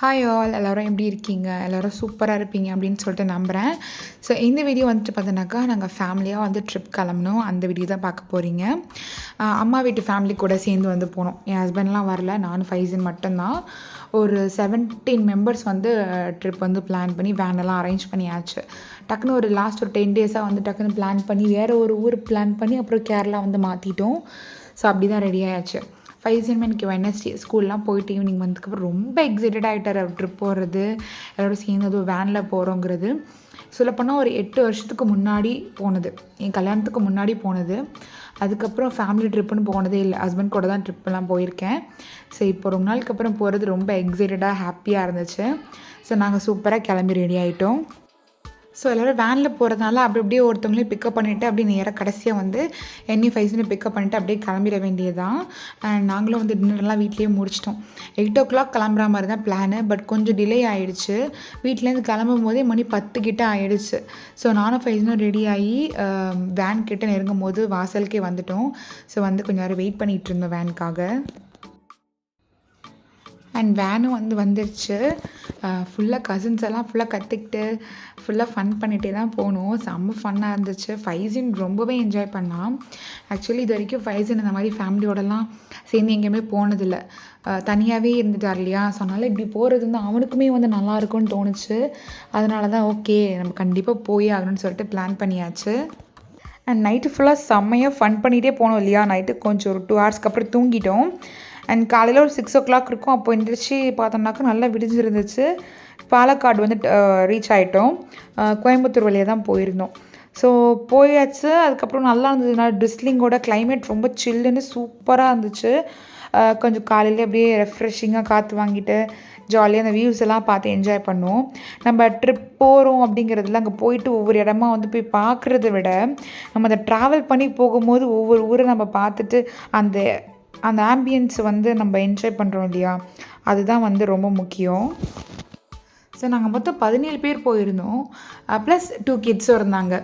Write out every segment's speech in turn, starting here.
Hi all எல்லோரும் எப்படி இருக்கீங்க? எல்லோரும் சூப்பராக இருப்பீங்க அப்படின்னு சொல்லிட்டு நம்புகிறேன் ஸோ இந்த வீடியோ வந்துட்டு பார்த்தோன்னாக்கா நாங்கள் ஃபேமிலியாக வந்து ட்ரிப் கிளம்பணும். அந்த வீடியோ தான் பார்க்க போகிறீங்க அம்மா வீட்டு ஃபேமிலி கூட சேர்ந்து வந்து போனோம். என் ஹஸ்பண்ட்லாம் வரல. நானும் ஃபைசன் மட்டும்தான். ஒரு செவன்டீன் மெம்பர்ஸ் வந்து ட்ரிப் வந்து பிளான் பண்ணி வேனெல்லாம் அரேஞ்ச் பண்ணியாச்சு. டக்குன்னு ஒரு லாஸ்ட் ஒரு டென் டேஸாக வந்து டக்குன்னு பிளான் பண்ணி வேறு ஒரு ஊர் பிளான் பண்ணி அப்புறம் கேரளா வந்து மாற்றிட்டோம் ஸோ அப்படி தான் ரெடி ஆயாச்சு. ஃபைசன் எனக்கு வெனஸ்டே ஸ்கூல்லாம் போயிட்டு ஈவினிங் வந்ததுக்கப்புறம் ரொம்ப எக்ஸைட்டட் ஆகிட்டார் ட்ரிப் போகிறது எல்லோரும் சேர்ந்து அதுவும் வேனில் போகிறோங்கிறது சொல்லப்போனால் ஒரு எட்டு வருஷத்துக்கு முன்னாடி போனது. என் கல்யாணத்துக்கு முன்னாடி போனது. அதுக்கப்புறம் ஃபேமிலி ட்ரிப்புன்னு போனதே இல்லை. ஹஸ்பண்ட் கூட தான் ட்ரிப்பெல்லாம் போயிருக்கேன். ஸோ இப்போ ரொம்ப நாளுக்கு அப்புறம் போகிறது ரொம்ப எக்ஸைட்டடாக ஹாப்பியாக இருந்துச்சு. ஸோ நாங்கள் சூப்பராக கிளம்பி ரெடி ஆகிட்டோம் ஸோ எல்லோரும் வேனில் போகிறதுனால அப்படி அப்படியே ஒருத்தவங்களையும் பிக்கப் பண்ணிவிட்டு அப்படியே நேராக கடைசியாக வந்து என்னி ஃபைஸ்னு பிக்கப் பண்ணிவிட்டு அப்படியே கிளம்பிட வேண்டியதுதான். நாங்களும் வந்து டின்னர்லாம் வீட்லேயே முடிச்சிட்டோம். எயிட் ஓ கிளாக் கிளம்புற மாதிரி தான் பிளானு பட் கொஞ்சம் டிலே ஆகிடுச்சு வீட்டிலேருந்து கிளம்பும் போதே மணி பத்து கிட்ட ஆகிடுச்சு ஸோ நானும் ஃபைஸ்னும் ரெடி ஆகி வேன் கிட்ட நெருங்கும் போது வாசலுக்கே வந்துட்டோம். ஸோ வந்து கொஞ்சம் நேரம் வெயிட் பண்ணிகிட்டு இருந்தோம் வேனுக்காக அண்ட் வேனும் வந்து வந்துருச்சு. ஃபுல்லாக கசின்ஸ் எல்லாம் ஃபுல்லாக கற்றுக்கிட்டு ஃபுல்லாக ஃபன் பண்ணிகிட்டே தான் போகணும் செம்ம ஃபன்னாக இருந்துச்சு. ஃபைசின் ரொம்பவே என்ஜாய் பண்ணான். ஆக்சுவலி இது வரைக்கும் ஃபைசின் இந்த மாதிரி ஃபேமிலியோடலாம் சேர்ந்து எங்கேயுமே போனதில்லை. தனியாகவே இருந்துட்டார் இல்லையா? ஸோ அதனால் இப்படி போகிறது வந்து அவனுக்குமே வந்து நல்லா இருக்கும்னு தோணுச்சு. அதனால தான் ஓகே நம்ம கண்டிப்பாக போய் ஆகணும்னு சொல்லிட்டு பிளான் பண்ணியாச்சு. அண்ட் நைட்டு ஃபுல்லாக செம்மையாக ஃபன் பண்ணிகிட்டே போனோம் இல்லையா? நைட்டு கொஞ்சம் ஒரு டூ ஹவர்ஸ்க்கு அப்புறம் தூங்கிட்டோம். அண்ட் காலையில் ஒரு சிக்ஸ் ஓ கிளாக் இருக்கும். அப்போ எந்திரிச்சு பார்த்தோம்னாக்கா நல்லா விடிஞ்சிருந்துச்சு. பாலக்காடு வந்து ரீச் ஆகிட்டோம் கோயம்புத்தூர் வழியாக தான் போயிருந்தோம். ஸோ போயாச்சு. அதுக்கப்புறம் நல்லா இருந்ததுனால ட்ரிஸ்லிங்கோட கிளைமேட் ரொம்ப சில்லுன்னு சூப்பராக இருந்துச்சு. கொஞ்சம் காலையில் அப்படியே ரெஃப்ரெஷிங்காக காற்று வாங்கிட்டு ஜாலியாக அந்த வியூஸ் எல்லாம் பார்த்து என்ஜாய் பண்ணுவோம் நம்ம ட்ரிப் போகிறோம் அப்படிங்கிறதுல அங்கே போயிட்டு ஒவ்வொரு இடமா வந்து போய் பார்க்குறத விட நம்ம அதை ட்ராவல் பண்ணி போகும்போது ஒவ்வொரு ஊரை நம்ம பார்த்துட்டு அந்த அந்த ஆம்பியன்ஸ் வந்து நம்ம என்ஜாய் பண்ணுறோம் இல்லையா? அதுதான் வந்து ரொம்ப முக்கியம். ஸோ நாங்கள் மொத்தம் பதினேழு பேர் போயிருந்தோம். ப்ளஸ் டூ கிட்ஸும் இருந்தாங்க.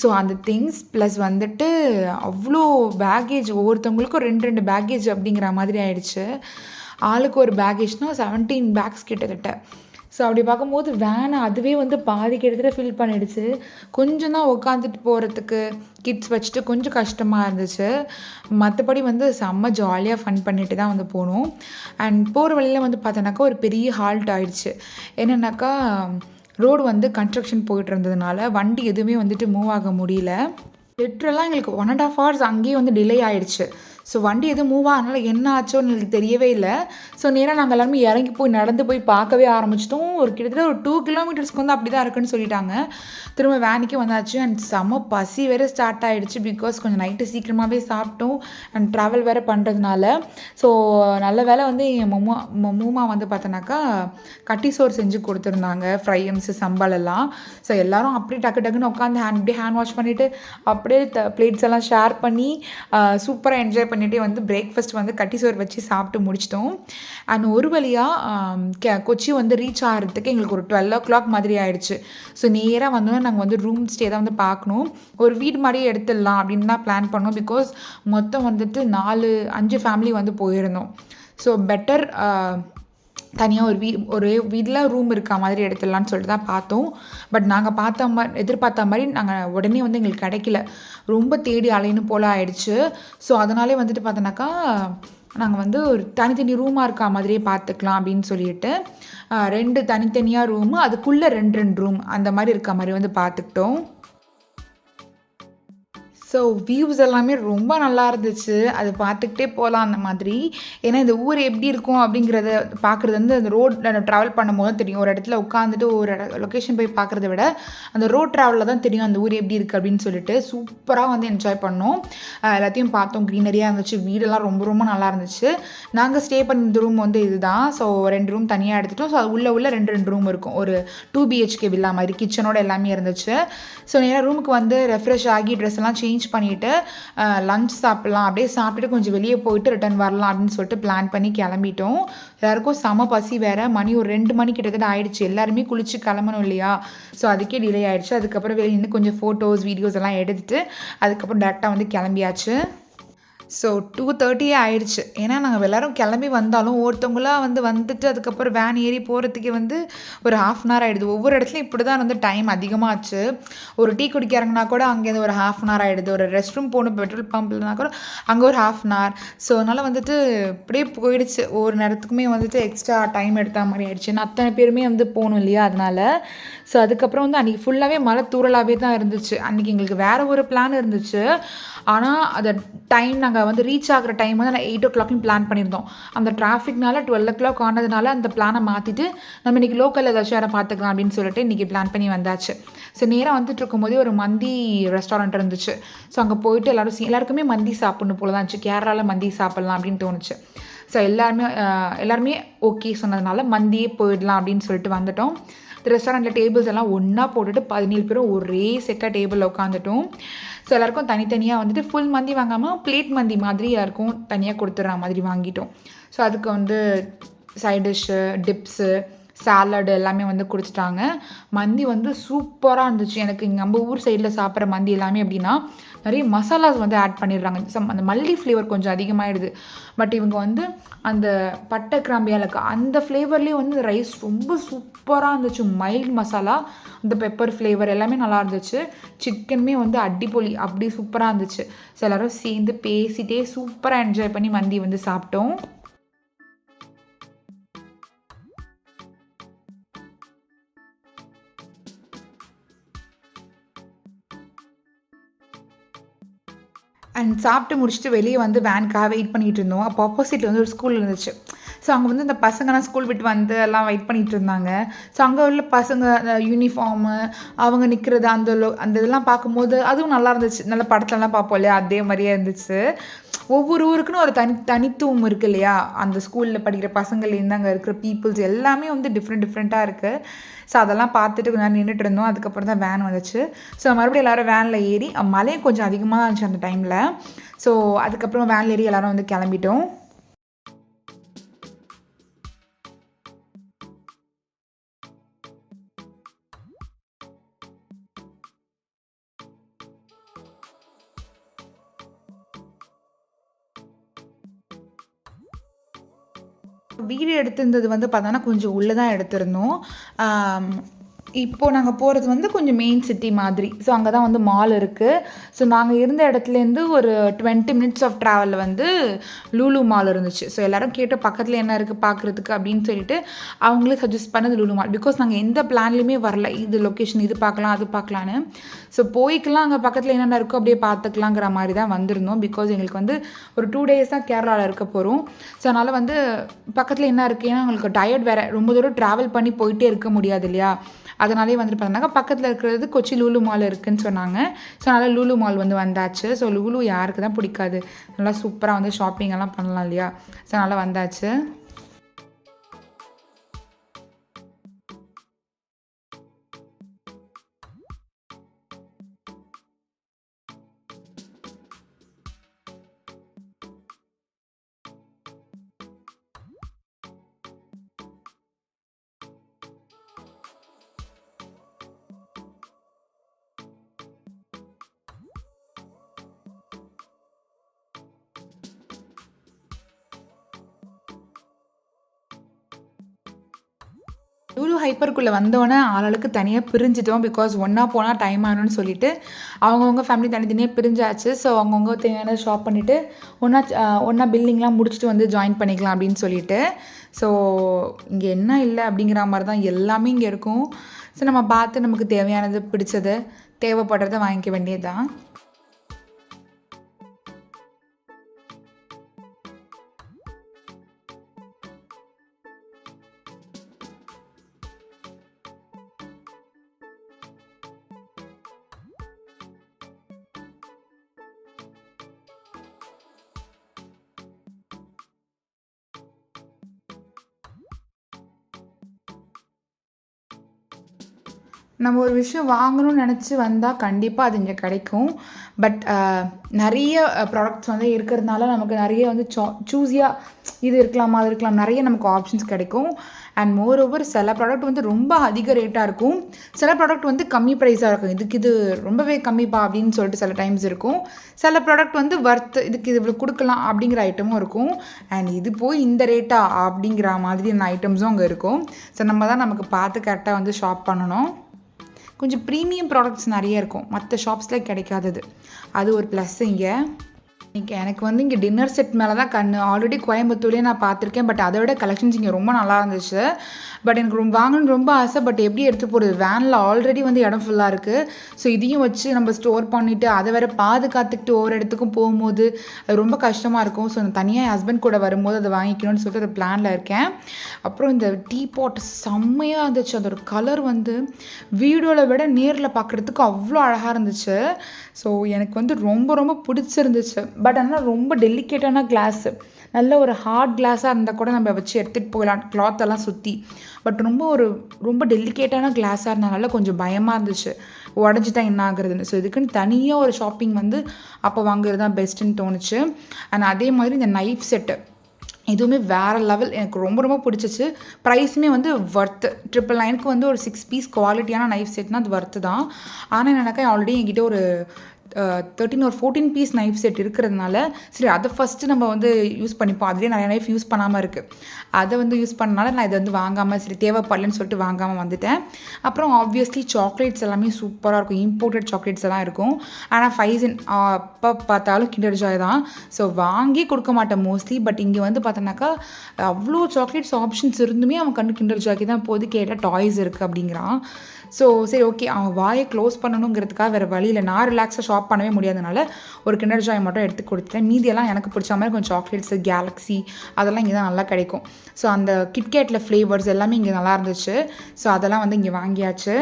ஸோ அந்த திங்ஸ் ப்ளஸ் வந்துட்டு அவ்வளோ பேகேஜ் ஒவ்வொருத்தவங்களுக்கும் ரெண்டு ரெண்டு பேக்கேஜ் அப்படிங்கிற மாதிரி ஆயிடுச்சு. ஆளுக்கு ஒரு பேகேஜ்னால் செவன்டீன் பேக்ஸ் கிட்டத்தட்ட. ஸோ அப்படி பார்க்கும்போது வேனை அதுவே வந்து பாதி கிட்டத்தட்ட ஃபில் பண்ணிடுச்சு. கொஞ்சம் தான் உட்காந்துட்டு போகிறதுக்கு கிட்ஸ் வச்சுட்டு கொஞ்சம் கஷ்டமாக இருந்துச்சு. மற்றபடி வந்து செம்ம ஜாலியாக ஃபன் பண்ணிட்டு தான் வந்து போனோம். அண்ட் போகிற வழியில் வந்து பார்த்தோன்னாக்கா ஒரு பெரிய ஹால்ட் ஆயிடுச்சு. என்னென்னாக்கா ரோடு வந்து கன்ஸ்ட்ரக்ஷன் போயிட்டு இருந்ததுனால வண்டி எதுவுமே வந்துட்டு மூவ் ஆக முடியல. லிட்ரலாக எங்களுக்கு ஒன் அண்ட் ஆஃப் ஹவர்ஸ் அங்கேயே வந்து டிலே ஆயிடுச்சு. ஸோ வண்டி எதுவும் மூவ் ஆனால என்ன ஆச்சோன்னு எங்களுக்கு தெரியவே இல்லை. ஸோ நேராக நாங்கள் எல்லாருமே இறங்கி போய் நடந்து போய் பார்க்கவே ஆரம்பிச்சிட்டோம். ஒரு கிட்டத்தட்ட ஒரு டூ கிலோமீட்டர்ஸ்க்கு வந்து அப்படி தான் இருக்குன்னு சொல்லிட்டாங்க. திரும்ப வேனுக்கே வந்தாச்சு. அண்ட் செம்ம பசி வேறு ஸ்டார்ட் ஆகிடுச்சு பிகாஸ் கொஞ்சம் நைட்டு சீக்கிரமாகவே சாப்பிட்டோம். அண்ட் ட்ராவல் வேறு பண்ணுறதுனால ஸோ நல்ல வேலை வந்து என் மொம்மா மொம்மா வந்து பார்த்தோன்னாக்கா கட்டி சோறு செஞ்சு கொடுத்துருந்தாங்க. ஃப்ரையம்ஸ் சம்பால் எல்லாம். ஸோ எல்லோரும் அப்படியே டக்கு டக்குன்னு உட்காந்து ஹேண்ட் அப்படியே ஹேண்ட் வாஷ் பண்ணிவிட்டு அப்படியே த பிளேட்ஸ் எல்லாம் ஷேர் பண்ணி சூப்பராக என்ஜாய் பண்ணிகிட்டே வந்து பிரேக்ஃபாஸ்ட் வந்து கட்டி சோறு வச்சு சாப்பிட்டு முடிச்சிட்டோம். அண்ட் ஒரு வழியாக கொச்சி வந்து ரீச் ஆகிறதுக்கு எங்களுக்கு ஒரு டுவெல் ஓ கிளாக் மாதிரி ஆயிடுச்சு. ஸோ நேராக வந்தோன்னா நாங்கள் வந்து ரூம் ஸ்டே தான் வந்து பார்க்கணும். ஒரு வீடு மாதிரியே எடுத்துடலாம் அப்படின்னு தான் பிளான் பண்ணோம். பிகாஸ் மொத்தம் வந்துட்டு நாலு அஞ்சு ஃபேமிலி வந்து போயிருந்தோம். ஸோ பெட்டர் தனியாக ஒரு வீ ஒரு வீட்டில் ரூம் இருக்கா மாதிரி எடுத்துடலான்னு சொல்லிட்டு தான் பார்த்தோம். பட் நாங்கள் பார்த்த மாதிரி எதிர்பார்த்த மாதிரி நாங்கள் உடனே வந்து எங்களுக்கு கிடைக்கல. ரொம்ப தேடி அலைன்னு போல் ஆயிடுச்சு. ஸோ அதனாலே வந்துட்டு பார்த்தோன்னாக்கா நாங்கள் வந்து ஒரு தனித்தனி ரூமாக இருக்கா மாதிரியே பார்த்துக்கலாம் அப்படின்னு சொல்லிட்டு ரெண்டு தனித்தனியாக ரூமு அதுக்குள்ளே ரெண்டு ரெண்டு ரூம் அந்த மாதிரி இருக்க மாதிரி வந்து பார்த்துக்கிட்டோம். ஸோ வியூஸ் எல்லாமே ரொம்ப நல்லா இருந்துச்சு. அது பார்த்துக்கிட்டே போகலாம் அந்த மாதிரி. ஏன்னா இந்த ஊர் எப்படி இருக்கும் அப்படிங்கிறத பார்க்குறது வந்து அந்த ரோட் ட்ராவல் பண்ணும்போது தெரியும். ஒரு இடத்துல உட்காந்துட்டு ஒரு லொக்கேஷன் போய் பார்க்குறத விட அந்த ரோட் ட்ராவலில் தான் தெரியும் அந்த ஊர் எப்படி இருக்குது அப்படின்னு சொல்லிட்டு சூப்பராக வந்து என்ஜாய் பண்ணோம். எல்லாத்தையும் பார்த்தோம். க்ரீனரியாக இருந்துச்சு. வீடெல்லாம் ரொம்ப ரொம்ப நல்லா இருந்துச்சு. நாங்கள் ஸ்டே பண்ண ரூம் வந்து இதுதான். ஸோ ரெண்டு ரூம் தனியாக எடுத்துட்டோம். ஸோ அது உள்ளே உள்ள ரெண்டு ரெண்டு ரூம் இருக்கும். ஒரு டூ பிஹெச்கே வில்லா மாதிரி. கிச்சனோட எல்லாமே இருந்துச்சு. ஸோ நேராக ரூமுக்கு வந்து ரெஃப்ரெஷ் ஆகி ட்ரெஸ் எல்லாம் சேஞ்ச் சேஞ்ச் பண்ணிவிட்டு லஞ்ச் சாப்பிட்லாம். அப்படியே சாப்பிட்டுட்டு கொஞ்சம் வெளியே போயிட்டு ரிட்டர்ன் வரலாம் அப்படின்னு சொல்லிட்டு பிளான் பண்ணி கிளம்பிட்டோம். எல்லாருக்கும் செம பசி வேறு. மணி ஒரு ரெண்டு மணி கிட்டத்தட்ட ஆயிடுச்சு. எல்லாருமே குளிச்சு கிளம்பணும் இல்லையா? ஸோ அதுக்கே டிலே ஆயிடுச்சு. அதுக்கப்புறம் வெளியே நின்று கொஞ்சம் ஃபோட்டோஸ் வீடியோஸ் எல்லாம் எடுத்துட்டு அதுக்கப்புறம் டேரெக்டாக வந்து கிளம்பியாச்சு. ஸோ டூ தேர்ட்டியே ஆயிடுச்சு. ஏன்னா நாங்கள் எல்லோரும் கிளம்பி வந்தாலும் ஒருத்தவங்களாம் வந்து வந்துட்டு அதுக்கப்புறம் வேன் ஏறி போகிறதுக்கே வந்து ஒரு ஹாஃப் அன் ஹவர் ஆகிடுது ஒவ்வொரு இடத்துலையும் இப்படி தான் வந்து டைம் அதிகமாகச்சு ஒரு டீ குடிக்க இறங்கினா கூட அங்கேருந்து ஒரு ஹாஃப் அன் ஹவர் ஆகிடுது ஒரு ரெஸ்ட் ரூம் போகணும் பெட்ரோல் பம்ப்லனா கூட அங்கே ஒரு ஹாஃப் அன் ஹவர் ஸோ அதனால் வந்துட்டு இப்படியே போயிடுச்சு. ஒவ்வொரு நேரத்துக்குமே வந்துட்டு எக்ஸ்ட்ரா டைம் எடுத்த மாதிரி ஆயிடுச்சு. நான் அத்தனை பேருமே வந்து போகணும் இல்லையா அதனால். ஸோ அதுக்கப்புறம் வந்து அன்றைக்கி ஃபுல்லாகவே மழை தூரலாகவே தான் இருந்துச்சு. அன்றைக்கி எங்களுக்கு வேறு ஒரு பிளான் இருந்துச்சு. ஆனால் அதை டைம் நாங்கள் வந்து ரீச் ஆகிற டைம் வந்து நான் எயிட் ஓ கிளாக்னு பிளான் பண்ணியிருந்தோம். அந்த டிராஃபிக்னால டுவெல் ஓ கிளாக் ஆனதுனால அந்த பிளானை மாற்றிட்டு நம்ம இன்றைக்கி லோக்கல் ஏதாச்சும் யாரை பார்த்துக்கலாம் அப்படின்னு சொல்லிட்டு இன்றைக்கி பிளான் பண்ணி வந்தாச்சு. ஸோ நேராக வந்துட்டு இருக்கும்போதே ஒரு மந்தி ரெஸ்டாரண்ட் இருந்துச்சு. ஸோ அங்கே போயிட்டு எல்லோரும் எல்லாருக்குமே மந்தி சாப்பிட்ணும் போல தான் இருந்துச்சு. கேரளாவில் மந்தி சாப்பிட்லாம் அப்படின்னு தோணுச்சு. ஸோ எல்லாருமே எல்லாருமே ஓகே சொன்னதுனால மந்தியே போயிடலாம் அப்படின்னு சொல்லிட்டு வந்துட்டோம். ரெஸ்டாரண்ட்டில் டேபிள்ஸ் எல்லாம் ஒன்றா போட்டுட்டு பதினேழு பேரும் ஒரே செட்டாக டேபிளில் உட்காந்துட்டோம் ஸோ எல்லாருக்கும் தனித்தனியாக வந்துட்டு ஃபுல் மந்தி வாங்காமல் பிளேட் மந்தி மாதிரி எல்லாருக்கும் தனியாக கொடுத்துட்ற மாதிரி வாங்கிட்டோம். ஸோ அதுக்கு வந்து சைட் டிஷ்ஷு டிப்ஸு சாலடு எல்லாமே வந்து குடிச்சிட்டாங்க. மந்தி வந்து சூப்பராக இருந்துச்சு. எனக்கு இங்கே நம்ம ஊர் சைடில் சாப்பிட்ற மந்தி எல்லாமே எப்படின்னா நிறைய மசாலாஸ் வந்து ஆட் பண்ணிடுறாங்க. சம் அந்த மல்லி ஃப்ளேவர் கொஞ்சம் அதிகமாகிடுது பட் இவங்க வந்து அந்த பட்டை கிராம்பு ஏலக்காய் அந்த ஃப்ளேவர்லேயே வந்து ரைஸ் ரொம்ப சூப்பராக இருந்துச்சு. மைல்டு மசாலா அந்த பெப்பர் ஃப்ளேவர் எல்லாமே நல்லா இருந்துச்சு. சிக்கனுமே வந்து அடிப்பொலி அப்படி சூப்பராக இருந்துச்சு. ஸோ எல்லோரும் சேர்ந்து பேசிகிட்டே சூப்பராக என்ஜாய் பண்ணி மந்தி வந்து சாப்பிட்டோம். அண்ட் சாப்பிட்டு முடிச்சுட்டு வெளியே வந்து வேனுக்காக வெயிட் பண்ணிகிட்டு இருந்தோம். அப்போ ஆப்போசிட்டில் வந்து ஒரு ஸ்கூல் இருந்துச்சு. ஸோ அங்கே வந்து இந்த பசங்கலாம் ஸ்கூல் விட்டு வந்து எல்லாம் வெயிட் பண்ணிகிட்டு இருந்தாங்க. ஸோ அங்கே உள்ள பசங்க அந்த யூனிஃபார்மு அவங்க நிற்கிறது அந்த அந்த இதெல்லாம் பார்க்கும்போது அதுவும் நல்லா இருந்துச்சு. நல்ல படத்துலலாம் பார்ப்போம் இல்லையா? அதே மாதிரியே இருந்துச்சு. ஒவ்வொரு ஊருக்குன்னு ஒரு தனி தனித்துவம் இருக்குது இல்லையா? அந்த ஸ்கூலில் படிக்கிற பசங்கள்லேருந்து அங்கே இருக்கிற பீப்புள்ஸ் எல்லாமே வந்து டிஃப்ரெண்ட் டிஃப்ரெண்ட்டாக இருக்குது ஸோ அதெல்லாம் பார்த்துட்டு கொஞ்சம் நேரம் நின்றுட்டு இருந்தோம். அதுக்கப்புறம் தான் வேன் வந்துச்சு. ஸோ மறுபடியும் எல்லோரும் வேனில் ஏறி மழையும் கொஞ்சம் அதிகமாக இருந்துச்சு அந்த டைமில் ஸோ அதுக்கப்புறம் வேனில் ஏறி எல்லோரும் வந்து கிளம்பிட்டோம். எடுத்திருந்தது வந்து பார்த்தோன்னா கொஞ்சம் உள்ளே தான் எடுத்திருந்தோம் இப்போது நாங்கள் போகிறது வந்து கொஞ்சம் மெயின் சிட்டி மாதிரி. ஸோ அங்கே தான் வந்து மால் இருக்குது ஸோ நாங்கள் இருந்த இடத்துலேருந்து ஒரு டுவெண்ட்டி மினிட்ஸ் ஆஃப் ட்ராவலில் வந்து லூலு மால் இருந்துச்சு. ஸோ எல்லோரும் கேட்டு பக்கத்தில் என்ன இருக்குது பார்க்குறதுக்கு அப்படின்னு சொல்லிட்டு அவங்களே சஜஸ்ட் பண்ணது லூலு மால் பிகாஸ் நாங்கள் எந்த பிளான்லையுமே வரல. இது லொக்கேஷன் இது பார்க்கலாம் அது பார்க்கலான்னு. ஸோ போய்க்கலாம். அங்கே பக்கத்தில் என்னென்ன இருக்கோ அப்படியே பார்த்துக்கலாங்கிற மாதிரி தான் வந்திருந்தோம். பிகாஸ் எங்களுக்கு வந்து ஒரு டூ டேஸ் தான் கேரளாவில் இருக்க போகிறோம் ஸோ அதனால் வந்து பக்கத்தில் என்ன இருக்குது ஏன்னா எங்களுக்கு டயர்ட் வேறு. ரொம்ப தூரம் ட்ராவல் பண்ணி போயிட்டே இருக்க முடியாது இல்லையா? அதனாலே வந்துட்டு பார்த்தோம்னாக்கா பக்கத்தில் இருக்கிறது கொச்சி லூலு மால் இருக்குதுன்னு சொன்னாங்க. ஸோ அதனால் லூலு மால் வந்து வந்தாச்சு. ஸோ லூலு யாருக்கு தான் பிடிக்காது. நல்லா சூப்பராக வந்து ஷாப்பிங் எல்லாம் பண்ணலாம் இல்லையா? ஸோ அதனால் வந்தாச்சு. லூலு ஹைப்பருக்குள்ளே வந்தோடனே ஆளாளுக்கு தனியாக பிரிஞ்சிட்டோம் பிகாஸ் ஒன்றா போனால் டைம் ஆகணும்னு சொல்லிட்டு அவங்கவுங்க ஃபேமிலி தனித்தனியாக பிரிஞ்சாச்சு. ஸோ அவங்கவுங்க தேவையான ஷாப் பண்ணிவிட்டு ஒன்றா ஒன்றா பில்டிங்லாம் முடிச்சுட்டு வந்து ஜாயின் பண்ணிக்கலாம் அப்படின்னு சொல்லிட்டு. ஸோ இங்கே என்ன இல்லை அப்படிங்கிற மாதிரி தான் எல்லாமே இங்கே இருக்கும். ஸோ நம்ம பார்த்து நமக்கு தேவையானது பிடிச்சது தேவைப்படுறத வாங்கிக்க வேண்டியது தான் நம்ம ஒரு விஷயம் வாங்கணும்னு நினச்சி வந்தால் கண்டிப்பாக அது இங்கே கிடைக்கும். பட் நிறைய ப்ராடக்ட்ஸ் வந்து இருக்கிறதுனால நமக்கு நிறைய வந்து சா சூஸியாக இது இருக்கலாமா அது இருக்கலாம் நிறைய நமக்கு ஆப்ஷன்ஸ் கிடைக்கும். அண்ட் மோர் ஓவர் சில ப்ராடக்ட் வந்து ரொம்ப அதிக ரேட்டாக இருக்கும். சில ப்ராடக்ட் வந்து கம்மி ப்ரைஸாக இருக்கும். இதுக்கு இது ரொம்பவே கம்மிப்பா அப்படின்னு சொல்லிட்டு சில டைம்ஸ் இருக்கும். சில ப்ராடக்ட் வந்து ஒர்த் இதுக்கு இது இவ்வளோ கொடுக்கலாம் அப்படிங்கிற ஐட்டமும் இருக்கும். அண்ட் இது போய் இந்த ரேட்டா அப்படிங்கிற மாதிரியான ஐட்டம்ஸும் அங்கே இருக்கும். ஸோ நம்ம தான் நமக்கு பார்த்து கரெக்டாக வந்து ஷாப் பண்ணணும். கொஞ்சம் ப்ரீமியம் ப்ராடக்ட்ஸ் நிறைய இருக்கும். மற்ற ஷாப்ஸில் கிடைக்காதது. அது ஒரு ப்ளஸ் இங்கே. இன்றைக்கி எனக்கு வந்து இங்கே டின்னர் செட் மேலே தான் கண் ஆல்ரெடி கோயம்புத்தூர்லேயே நான் பார்த்துருக்கேன் பட் அதை விட கலெக்ஷன்ஸ் இங்கே ரொம்ப நல்லா இருந்துச்சு. பட் எனக்கு ரொம்ப வாங்கணும்னு ரொம்ப ஆசை பட் எப்படி எடுத்து போகிறது வேனில் ஆல்ரெடி வந்து இடம் ஃபுல்லாக இருக்குது ஸோ இதையும் வச்சு நம்ம ஸ்டோர் பண்ணிவிட்டு அதை வேறு பாதுகாத்துக்கிட்டு ஒவ்வொரு இடத்துக்கும் போகும்போது அது ரொம்ப கஷ்டமாக இருக்கும். ஸோ நான் தனியாக என் ஹஸ்பண்ட் கூட வரும்போது அதை வாங்கிக்கணும்னு சொல்லிட்டு அந்த பிளானில் இருக்கேன். அப்புறம் இந்த டீ பாட் செம்மையாக இருந்துச்சு. அதோட கலர் வந்து வீடியோவில் விட நேரில் பார்க்குறதுக்கு அவ்வளோ அழகாக இருந்துச்சு. ஸோ எனக்கு வந்து ரொம்ப ரொம்ப பிடிச்சிருந்துச்சு. பட் ஆனால் ரொம்ப டெலிகேட்டான கிளாஸு நல்ல ஒரு ஹார்ட் கிளாஸாக இருந்தால் கூட நம்ம வச்சு எடுத்துகிட்டு போகலாம். கிளாத்தெல்லாம் சுற்றி பட் ரொம்ப ஒரு ரொம்ப டெலிகேட்டான கிளாஸாக இருந்தனால கொஞ்சம் பயமாக இருந்துச்சு. உடஞ்சிட்டா என்ன ஆகுறதுன்னு. ஸோ இதுக்குன்னு தனியாக ஒரு ஷாப்பிங் வந்து அப்போ வாங்குறது தான் பெஸ்ட்டுன்னு தோணுச்சு. அண்ட் அதே மாதிரி இந்த நைஃப் செட்டு இதுவுமே வேறு லெவல் எனக்கு ரொம்ப ரொம்ப பிடிச்சிச்சு. ப்ரைஸுமே வந்து ஒர்த்து ட்ரிப்பிள் நைனுக்கு வந்து ஒரு சிக்ஸ் பீஸ் குவாலிட்டியான நைஃப் செட்னா அது ஒர்த்து தான். ஆனால் எனக்கு ஆல்ரெடி என்கிட்ட ஒரு தேர்ட்டின் ஒரு ஃபோர்டீன் பீஸ் நைஃப் செட் இருக்கிறதுனால சரி அதை ஃபஸ்ட்டு நம்ம வந்து யூஸ் பண்ணிப்போம். அதுலேயே நிறைய நைஃப் யூஸ் பண்ணாமல் இருக்குது அதை வந்து யூஸ் பண்ணனால நான் இதை வந்து வாங்காமல் சரி தேவைப்படலன்னு சொல்லிட்டு வாங்காமல் வந்துட்டேன். அப்புறம் ஆப்வியஸ்லி சாக்லேட்ஸ் எல்லாமே சூப்பராக இருக்கும். இம்போர்ட்டட் சாக்லேட்ஸ் எல்லாம் இருக்கும். ஆனால் ஃபைசன் அப்போ பார்த்தாலும் கிண்டர் ஜாய் தான். ஸோ வாங்கி கொடுக்க மாட்டேன் மோஸ்ட்லி பட் இங்கே வந்து பார்த்தோன்னாக்கா அவ்வளோ சாக்லேட்ஸ் ஆப்ஷன்ஸ் இருந்துமே அவன் கண்டு கிண்டர் ஜாய்க்கு தான் போது கேட்டால் டாய்ஸ் இருக்குது அப்படிங்கிறான். ஸோ சரி ஓகே அவன் வாயை க்ளோஸ் பண்ணணுங்கிறதுக்காக வேறு வழியில் நான் ரிலாக்ஸாக ஷாப் பண்ணவே முடியாதனால ஒரு கிண்டர் ஜாய் மட்டும் எடுத்து கொடுத்துட்டேன். மீதியெல்லாம் எனக்கு பிடிச்ச மாதிரி கொஞ்சம் சாக்லேட்ஸு கேலக்ஸி அதெல்லாம் இங்கே தான் நல்லா கிடைக்கும். ஸோ அந்த கிட்கேட்டில் ஃப்ளேவர்ஸ் எல்லாமே இங்கே நல்லா இருந்துச்சு. ஸோ அதெல்லாம் வந்து இங்கே வாங்கியாச்சு.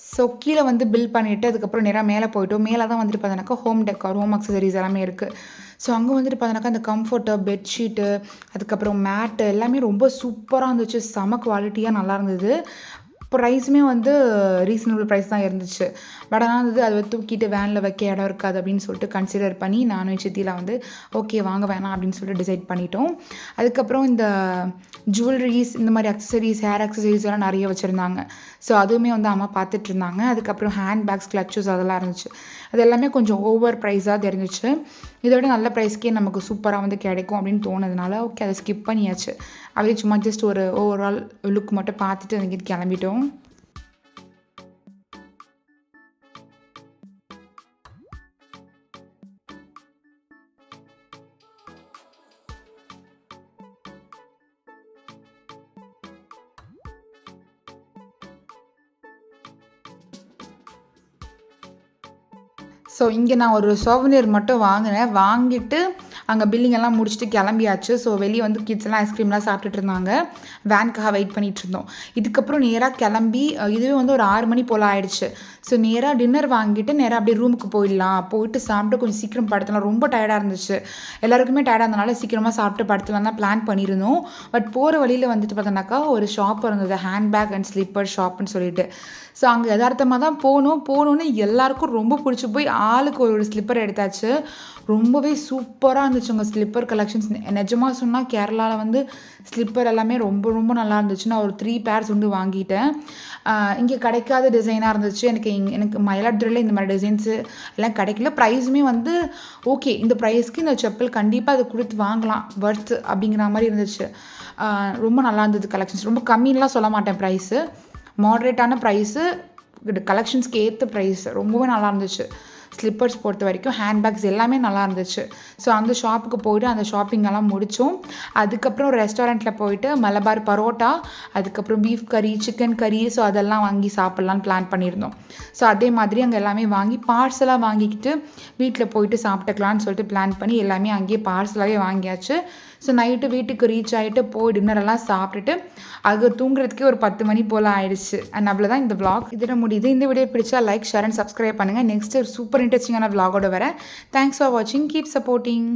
ஸோ கீழே வந்து பில் பண்ணிவிட்டு அதுக்கப்புறம் நேராக மேலே போயிட்டோம். மேலே தான் வந்துட்டு பார்த்தோன்னாக்கா ஹோம் டெக்கார் ஹோம் அக்சசரிஸ் எல்லாமே இருக்குது ஸோ அங்கே வந்துட்டு பார்த்தோன்னாக்கா அந்த கம்ஃபர்ட்டு பெட்ஷீட்டு அதுக்கப்புறம் மேட்டு எல்லாமே ரொம்ப சூப்பராக இருந்துச்சு. செம குவாலிட்டியாக நல்லா இருந்தது. ப்ரைஸுமே வந்து ரீசனபிள் ப்ரைஸ் தான் இருந்துச்சு. பட் ஆனால் வந்து அதை தூக்கிட்டு வேனில் வைக்க இடம் இருக்காது அப்படின்னு சொல்லிட்டு கன்சிடர் பண்ணி நானும் சித்தியில் வந்து ஓகே வாங்க வேணாம் அப்படின்னு சொல்லிட்டு டிசைட் பண்ணிட்டோம். அதுக்கப்புறம் இந்த ஜுவல்லரிஸ் இந்த மாதிரி அக்சசரிஸ் ஹேர் அக்சசரிஸ் எல்லாம் நிறைய வச்சுருந்தாங்க. ஸோ அதுவுமே வந்து அம்மா பார்த்துட்டு இருந்தாங்க. அதுக்கப்புறம் ஹேண்ட் பேக்ஸ் கிளச்சஸ் அதெல்லாம் இருந்துச்சு. அது எல்லாமே கொஞ்சம் ஓவர் ப்ரைஸாக தெரிஞ்சிச்சு. இதை விட நல்ல ப்ரைஸ்க்கே நமக்கு சூப்பராக வந்து கிடைக்கும் அப்படின்னு தோணுதுனால ஓகே அதை ஸ்கிப் பண்ணியாச்சு. அப்படியே சும்மா ஜஸ்ட் ஒரு ஓவரால் லுக் மட்டும் பார்த்துட்டு அன்றைக்கி கிளம்பிட்டோம். ஸோ இங்கே நான் ஒரு சோவனியர் மட்டும் வாங்கினேன். வாங்கிட்டு அங்கே பில்லிங் எல்லாம் முடிச்சுட்டு கிளம்பியாச்சு. ஸோ வெளியே வந்து கிட்ஸ் எல்லாம் ஐஸ்கிரீம்லாம் சாப்பிட்டுட்டு இருந்தாங்க. வேனுக்காக வெயிட் பண்ணிகிட்டு இருந்தோம். இதுக்கப்புறம் நேராக கிளம்பி இதுவே வந்து ஒரு ஆறு மணி போல் ஆயிடுச்சு. ஸோ நேராக டின்னர் வாங்கிட்டு நேராக அப்படியே ரூமுக்கு போயிடலாம். போயிட்டு சாப்பிட்டு கொஞ்சம் சீக்கிரம் படுத்தலாம். ரொம்ப டயர்டாக இருந்துச்சு. எல்லாருக்குமே டயர்டாக இருந்தனால சீக்கிரமாக சாப்பிட்டு படுத்தலாம் தான் பிளான் பண்ணியிருந்தோம். பட் போகிற வழியில் வந்துட்டு பார்த்தோன்னாக்கா ஒரு ஷாப் இருந்தது. ஹேண்ட்பேக் அண்ட் ஸ்லிப்பர் ஷாப்னு சொல்லிட்டு. ஸோ அங்கே யதார்த்தமாக தான் போகணும் போகணுன்னு எல்லாருக்கும் ரொம்ப பிடிச்சி போய் ஆளுக்கு ஒரு ஸ்லிப்பர் எடுத்தாச்சு. ரொம்பவே சூப்பராக இருந்துச்சு உங்கள் ஸ்லிப்பர் கலெக்ஷன்ஸ் நிஜமாக சொன்னால் கேரளாவில் வந்து ஸ்லிப்பர் எல்லாமே ரொம்ப ரொம்ப நல்லா இருந்துச்சு நான் ஒரு த்ரீ பேர்ஸ் வந்து வாங்கிட்டேன். இங்கே கிடைக்காத டிசைனாக இருந்துச்சு. எனக்கு இங்க எனக்கு மயிலாடுதுறையில் இந்த மாதிரி டிசைன்ஸு எல்லாம் கிடைக்கல. ப்ரைஸுமே வந்து ஓகே இந்த ப்ரைஸ்க்கு இந்த செப்பல் கண்டிப்பாக அதை கொடுத்து வாங்கலாம். ஒர்த் அப்படிங்கிற மாதிரி இருந்துச்சு. ரொம்ப நல்லா இருந்தது கலெக்ஷன்ஸ் ரொம்ப கம்மின்லாம் சொல்ல மாட்டேன் ப்ரைஸு மாட்ரேட்டான ப்ரைஸு கலெக்ஷன்ஸ்க்கு ஏற்ற ப்ரைஸ் ரொம்பவே நல்லா இருந்துச்சு. ஸ்லிப்பர்ஸ் பொறுத்த வரைக்கும் ஹேண்ட்பேக்ஸ் எல்லாமே நல்லா இருந்துச்சு. ஸோ அந்த ஷாப்புக்கு போயிட்டு அந்த ஷாப்பிங் எல்லாம் முடித்தோம் அதுக்கப்புறம் ரெஸ்டாரண்ட்டில் போயிட்டு மலபார் பரோட்டா அதுக்கப்புறம் பீஃப் கறி சிக்கன் கறி ஸோ அதெல்லாம் வாங்கி சாப்பிட்லான்னு பிளான் பண்ணியிருந்தோம். ஸோ அதே மாதிரி அங்கே எல்லாமே வாங்கி பார்சலாக வாங்கிக்கிட்டு வீட்டில் போயிட்டு சாப்பிட்டுக்கலான்னு சொல்லிட்டு பிளான் பண்ணி எல்லாமே அங்கேயே பார்சலாகவே வாங்கியாச்சு. ஸோ நைட்டு வீட்டுக்கு ரீச் ஆகிட்டு போய் டின்னரெல்லாம் சாப்பிட்டுட்டு அது தூங்குறதுக்கே ஒரு பத்து மணி போல் ஆயிடுச்சு. அண்ட் அவ்வளோ தான் இந்த விளாக் இதில் முடியுது. இந்த வீடியோ பிடிச்சா லைக் ஷேர் அண்ட் சப்ஸ்கிரைப் பண்ணுங்கள் நெக்ஸ்ட் ஒரு சூப்பர் இன்ட்ரெஸ்டிங்கான விளாகோட வரேன். தேங்க்ஸ் ஃபார் வாட்சிங் கீப் சப்போர்ட்டிங்